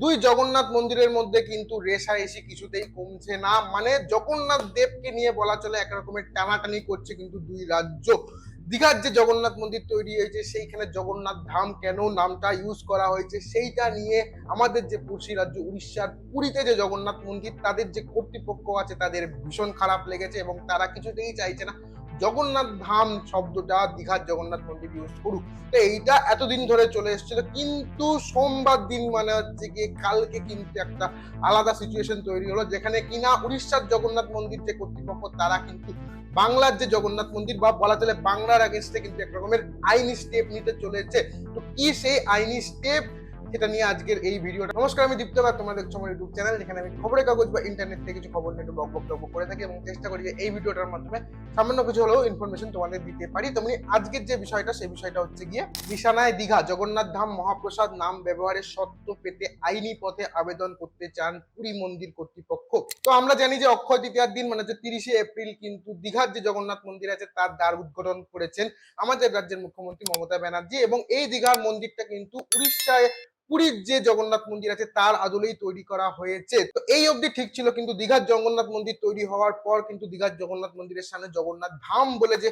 দুই জগন্নাথ মন্দিরের মধ্যে কিন্তু রেশারেশি কিছুতেই কমছে না। মানে জগন্নাথ দেবকে নিয়ে বলা চলে একরকমের টানাটানি করছে কিন্তু দুই রাজ্য। দীঘার যে জগন্নাথ মন্দির তৈরি হয়েছে, সেইখানে জগন্নাথ ধাম কেন নামটা ইউজ করা হয়েছে, সেইটা নিয়ে আমাদের যে পড়শি রাজ্য উড়িষ্যার পুরীতে যে জগন্নাথ মন্দির, তাদের যে কর্তৃপক্ষ আছে, তাদের ভীষণ খারাপ লেগেছে এবং তারা কিছুতেই চাইছে না। জগন্নাথ ধাম শব্দটা দীঘার জগন্নাথ মন্দির ইউজ করুক তো এইটা এতদিন ধরে চলে এসেছিল, কিন্তু সোমবার দিন মানে হচ্ছে গিয়ে কালকে কিন্তু একটা আলাদা সিচুয়েশন তৈরি হলো, যেখানে কিনা উড়িষ্যার জগন্নাথ মন্দির যে কর্তৃপক্ষ, তারা কিন্তু বাংলার যে জগন্নাথ মন্দির বা বলা চলে বাংলার আগেনস্টে কিন্তু এক রকমের আইনি স্টেপ নিতে চলেছে। তো কি সেই আইনি স্টেপ সেটা নিয়ে আজকের এই ভিডিওটা। নমস্কার, আমি দীপ্ত তোমরা দেখছ আমার ইউটিউব চ্যানেল, যেখানে আমি খবরের কাগজ বা ইন্টারনেট থেকে কিছু খবর নিয়ে একটু বক বক করে থাকি এবং চেষ্টা করি যে এই ভিডিওটার মাধ্যমে সামান্য কিছু হলেও ইনফরমেশন তোমাদের দিতে পারি। তেমনি আজকের যে বিষয়টা, সেই বিষয়টা হচ্ছে গিয়ে নিশানায় দীঘা, জগন্নাথ ধাম মহাপ্রসাদ নাম ব্যবহারের সত্ত্ব পেতে আইনি পথে আবেদন করতে চান পুরী মন্দির কর্তৃপক্ষ। তো আমরা জানি যে অক্ষয় তৃতীয়ার দিন মানে হচ্ছে তিরিশে এপ্রিল কিন্তু দীঘার যে জগন্নাথ মন্দির আছে, তার দ্বার উদ্ঘাটন করেছেন আমাদের রাজ্যের মুখ্যমন্ত্রী মমতা ব্যানার্জি এবং এই দীঘার মন্দিরটা কিন্তু উড়িষ্যায় পুরীর যে জগন্নাথ মন্দির আছে তার আদলেই তৈরি করা হয়েছে। তো এই অবধি ঠিক ছিল কিন্তু দীঘার জগন্নাথ মন্দির তৈরি হওয়ার পর কিন্তু দীঘার জগন্নাথ মন্দিরের সামনে জগন্নাথ ধাম বলে যে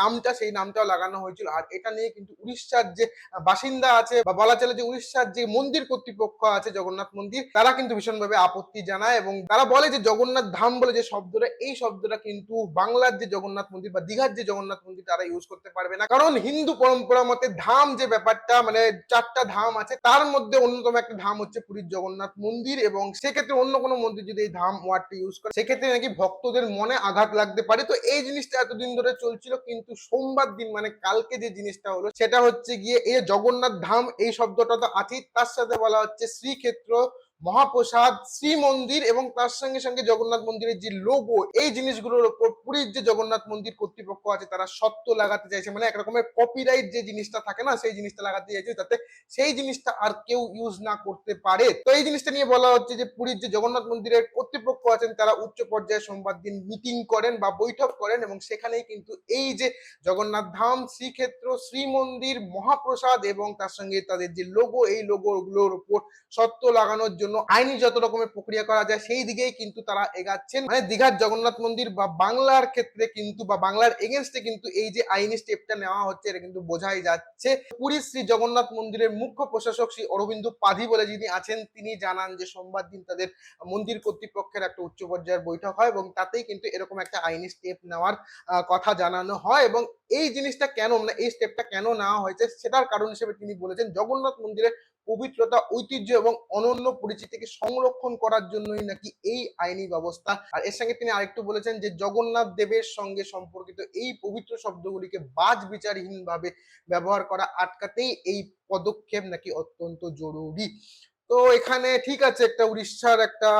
নামটা, সেই নামটাও লাগানো হয়েছিল। আর এটা নিয়ে কিন্তু উড়িষ্যার যে বাসিন্দা আছে বা বলা চলে যে উড়িষ্যার যে মন্দির কর্তৃপক্ষ আছে জগন্নাথ মন্দির, তারা কিন্তু ভীষণভাবে আপত্তি জানায় এবং তারা বলে যে জগন্নাথ ধাম বলে যে শব্দটা, এই শব্দটা কিন্তু বাংলার যে জগন্নাথ মন্দির বা দীঘার যে জগন্নাথ মন্দির তারা ইউজ করতে পারবে না। কারণ হিন্দু পরম্পরা মতে ধাম যে ব্যাপারটা মানে চারটা ধাম আছে, তার মধ্যে অন্যতম একটা ধাম হচ্ছে পুরীর জগন্নাথ মন্দির এবং সেক্ষেত্রে অন্য কোনো মন্দির যদি এই ধাম ওয়ার্ডটি ইউজ করে, সেক্ষেত্রে নাকি ভক্তদের মনে আঘাত লাগতে পারে। তো এই জিনিসটা এতদিন ধরে চলছিল, কিন্তু সোমবার দিন মানে কালকে যে জিনিসটা হলো, সেটা হচ্ছে গিয়ে এই জগন্নাথ ধাম, এই শব্দটা তো আছেই। তার সাথে বলা হচ্ছে শ্রীক্ষেত্র মহাপ্রসাদ শ্রী মন্দির এবং তার সঙ্গে সঙ্গে জগন্নাথ মন্দিরের যে লোগো এই জিনিসগুলোর উপর পুরীর যে জগন্নাথ মন্দির কর্তৃপক্ষ আছে, তারা সত্য লাগাতে চাইছে। মানে একরকমের কপিরাইট যে জিনিসটা থাকে না, সেই জিনিসটা লাগাতে চাইছে যাতে সেই জিনিসটা আর কেউ ইউজ না করতে পারে। তো এই জিনিসটা নিয়ে বলা হচ্ছে যে, পুরীর যে জগন্নাথ মন্দিরের কর্তৃপক্ষ আছেন, তারা উচ্চ পর্যায়ে সোমবার দিন মিটিং করেন বা বৈঠক করেন এবং সেখানেই কিন্তু এই যে জগন্নাথ ধাম, শ্রীক্ষেত্র শ্রী মন্দির মহাপ্রসাদ এবং তার সঙ্গে তাদের যে লোগো এই লোগোগুলোর উপর সত্য লাগানোর জন্য আইনি যত রকমের প্রক্রিয়া করা যায়, সেই দিকেই কিন্তু তারা এগাচ্ছেন। মানে দীঘার জগন্নাথ মন্দির বা বাংলার ক্ষেত্রে কিন্তু বা বাংলার এগেনস্টে কিন্তু এই যে আইনি স্টেপটা নেওয়া হচ্ছে, এটা কিন্তু বোঝাই যাচ্ছে। পুরীর শ্রী জগন্নাথ মন্দিরের মুখ্য প্রশাসক শ্রী অরবিন্দ পাধি বলে যিনি আছেন, তিনি জানান যে সোমবার দিন তাদের মন্দির কর্তৃপক্ষের একটা উচ্চ পর্যায়ের বৈঠক হয় এবং তাতেই কিন্তু এরকম একটা আইনি স্টেপ নেওয়ার কথা জানানো হয় এবং এই জিনিসটা কেন মানে এই স্টেপটা কেন নেওয়া হয়েছে, সেটার কারণ হিসেবে তিনি বলেছেন, জগন্নাথ মন্দিরের পবিত্রতা, ঐতিহ্য এবং অনন্য পরিচিতিকে সংরক্ষণ করার জন্যই নাকি এই আইনি ব্যবস্থা। আর এর সঙ্গে তিনি আরেকটু বলেছেন যে, জগন্নাথ দেবের সঙ্গে সম্পর্কিত এই পবিত্র শব্দগুলিকে বাজ বিচারহীন ভাবে ব্যবহার করা আটকাতেই এই পদক্ষেপ নাকি অত্যন্ত জরুরি। তো এখানে ঠিক আছে, একটা উড়িষ্যার একটা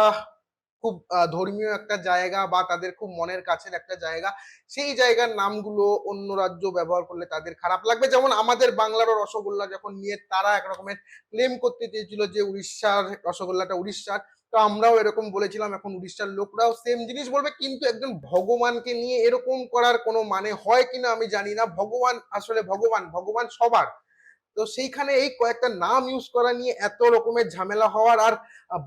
খুব ধর্মীয় একটা জায়গা বা তাদের খুব মনের কাছের একটা জায়গা, সেই জায়গার নামগুলো অন্য রাজ্য ব্যবহার করলে তাদের খারাপ লাগবে। যেমন আমাদের বাংলারও রসগোল্লা যখন নিয়ে তারা এক রকমের ক্লেম করতে চেয়েছিল যে উড়িষ্যার রসগোল্লাটা উড়িষ্যার, তো আমরাও এরকম বলেছিলাম, এখন উড়িষ্যার লোকরাও সেম জিনিস বলবে, কিন্তু একজন ভগবানকে নিয়ে এরকম করার কোনো মানে হয় কিনা আমি জানি না। ভগবান আসলে ভগবান ভগবান সবার। তো সেইখানে এই কয়েকটা নাম ইউজ করা নিয়ে এত রকমের ঝামেলা হওয়ার, আর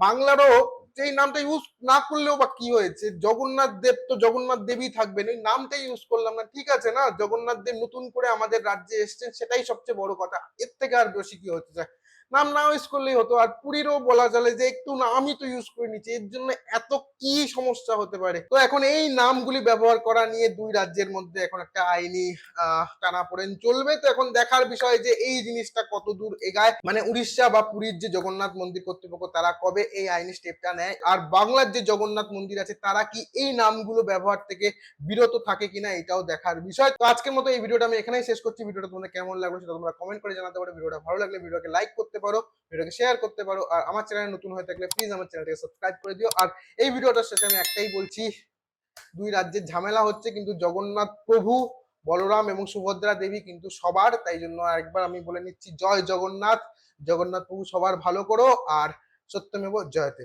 বাংলারও সেই নামটা ইউজ না করলেও বা কি হয়েছে? জগন্নাথ দেব তো জগন্নাথ দেবী থাকবেন। এই নামটাই ইউজ করলাম না। ঠিক আছে না? জগন্নাথ দেব নতুন করে আমাদের রাজ্যে এসছেন, সেটাই সবচেয়ে বড় কথা। এর থেকে আর বেশি কি হতে চায়? নাম না ইউজ করলেই হতো। আর পুরীরও বলা চলে যে, একটু না, আমি তো ইউজ করে নিচ্ছি। এর জন্য এত কি সমস্যা হতে পারে? তো এখন এই নামগুলি ব্যবহার করা নিয়ে দুই রাজ্যের মধ্যে এখন একটা আইনি আহ টানাপোড়েন চলবে। তো এখন দেখার বিষয় যে, এই জিনিসটা কত দূর এগায়? মানে উড়িষ্যা বা পুরীর যে জগন্নাথ মন্দির কর্তৃপক্ষ, তারা কবে এই আইনি স্টেপটা নেয়? আর বাংলার যে জগন্নাথ মন্দির আছে, তারা কি এই নামগুলো ব্যবহার থেকে বিরত থাকে কিনা, এটাও দেখার বিষয়। তো আজকের মতো এই ভিডিওটা আমি এখানেই শেষ করছি। ভিডিওটা তোমাদের কেমন লাগল সেটা তোমরা কমেন্ট করে জানাতে পারো। ভিডিওটা ভালো লাগলে ভিডিওকে লাইক করতে পারো ভিডিওকে শেয়ার করতে পারো, আর আমার চ্যানেলে নতুন হয়ে থাকলে প্লিজ আমার চ্যানেলটাকে সাবস্ক্রাইব করে দিও। আর এই ভিডিওটার শেষে আমি একটাই বলছি, দুই রাজ্যের ঝামেলা হচ্ছে কিন্তু জগন্নাথ প্রভু, বলরাম এবং সুভদ্রা দেবী কিন্তু সবার, তাই জন্য আরেকবার আমি বলে নিচ্ছি, জয় জগন্নাথ। জগন্নাথ প্রভু সবার ভালো করো, আর সত্যমেব জয়তে।